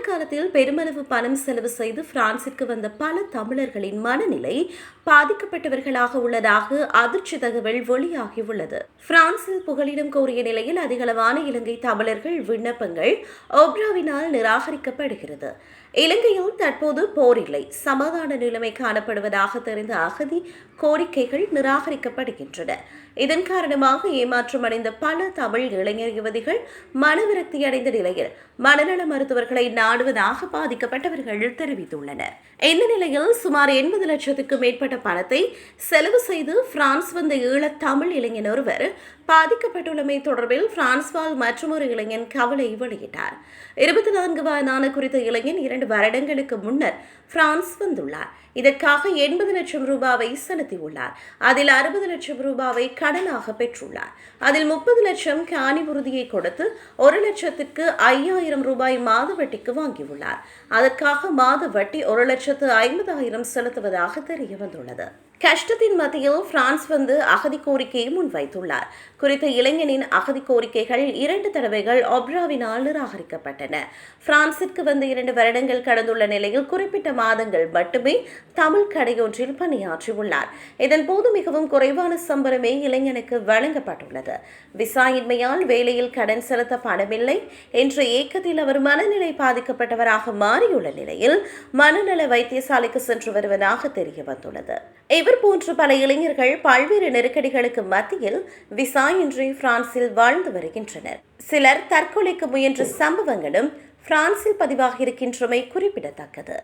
காலத்தில் பெருமளவு பணம் செலவு செய்து பிரான்சிற்கு வந்த பல தமிழர்களின் மனநிலை பாதிக்கப்பட்டவர்களாக உள்ளதாக அதிர்ச்சி தகவல் வெளியாகியுள்ளது. பிரான்சில் புகலிடம் கோரிய நிலையில் அதிகளவான இலங்கை தமிழர்கள் விண்ணப்பங்கள் ஒப்ராவினால் நிராகரிக்கப்படுகிறது. இலங்கையில் தற்போது போர் இல்லை. சமாதான நிலைமை காணப்படுவதாக தெரிந்த அகதி கோரிக்கைகள் நிராகரிக்கப்படுகின்றன. இதன் காரணமாக ஏமாற்றமடைந்த பல தமிழ் இளைஞர் யுவதிகள் மனவிரக்தி அடைந்த நிலையில் மனநல மருத்துவர்களை விளையாடுவதாக பாதிக்கப்பட்டவர்கள் தெரிவித்துள்ளனர். இந்த நிலையில் சுமார் எண்பது லட்சத்துக்கும் மேற்பட்ட பணத்தை செலவு செய்து பிரான்ஸ் வந்த ஈழத் தமிழ் இளைஞன் ஒருவர் பாதிக்கப்பட்டுள்ளமை தொடர்பில் பிரான்ஸ் வாழ் மற்றொரு இளைஞன் கவலை வெளியிட்டார். இருபத்தி நான்கு வயதான குறித்த இளைஞன் இரண்டு வருடங்களுக்கு முன்னர் பிரான்ஸ் வந்துள்ளார். இதற்காக எண்பது லட்சம் ரூபாவை செலுத்தியுள்ளார். அதில் அறுபது லட்சம் ரூபாவை கடனாக பெற்றுள்ளார். அதில் முப்பது லட்சம் காணி உறுதியை கொடுத்து ஒரு லட்சத்திற்கு ஐயாயிரம் ரூபாய் மாதவட்டிக்கு வாங்கியுள்ளார் அதற்காக மாத வட்டி ஒரு லட்சத்து ஐம்பதாயிரம் செலுத்துவதாக தெரிய வந்துள்ளது கஷ்டத்தின் மத்தியில் பிரான்ஸ் வந்து அகதி கோரிக்கையை முன்வைத்துள்ளார். குறித்த இளைஞனின் அகதி கோரிக்கைகள் இரண்டு தடவைகள் ஒப்ராவினால் நிராகரிக்கப்பட்டன. பிரான்சிற்கு வந்து இரண்டு வருடங்கள் கடந்துள்ள நிலையில் குறிப்பிட்ட மாதங்கள் மட்டுமே தமிழ் கடையொன்றில் பணியாற்றியுள்ளார். இதன் போது மிகவும் குறைவான சம்பளமே இளைஞனுக்கு வழங்கப்பட்டுள்ளது. விசா இன்மையால் வேலையில் கடன் செலுத்த பணமில்லை. என்ற ஏக்கத்தில் அவர் மனநிலை பாதிக்கப்பட்டவராக மாறியுள்ள நிலையில் மனநல வைத்தியசாலைக்கு சென்று வருவதாக தெரிய வந்துள்ளது இவர் போன்ற பல இளைஞர்கள் பல்வேறு நெருக்கடிகளுக்கு மத்தியில் விசா இன்றி பிரான்சில் வாழ்ந்து வருகின்றனர். சிலர் தற்கொலைக்கு முயன்ற சம்பவங்களும் பிரான்சில் பதிவாகியிருக்கின்றமை குறிப்பிடத்தக்கது.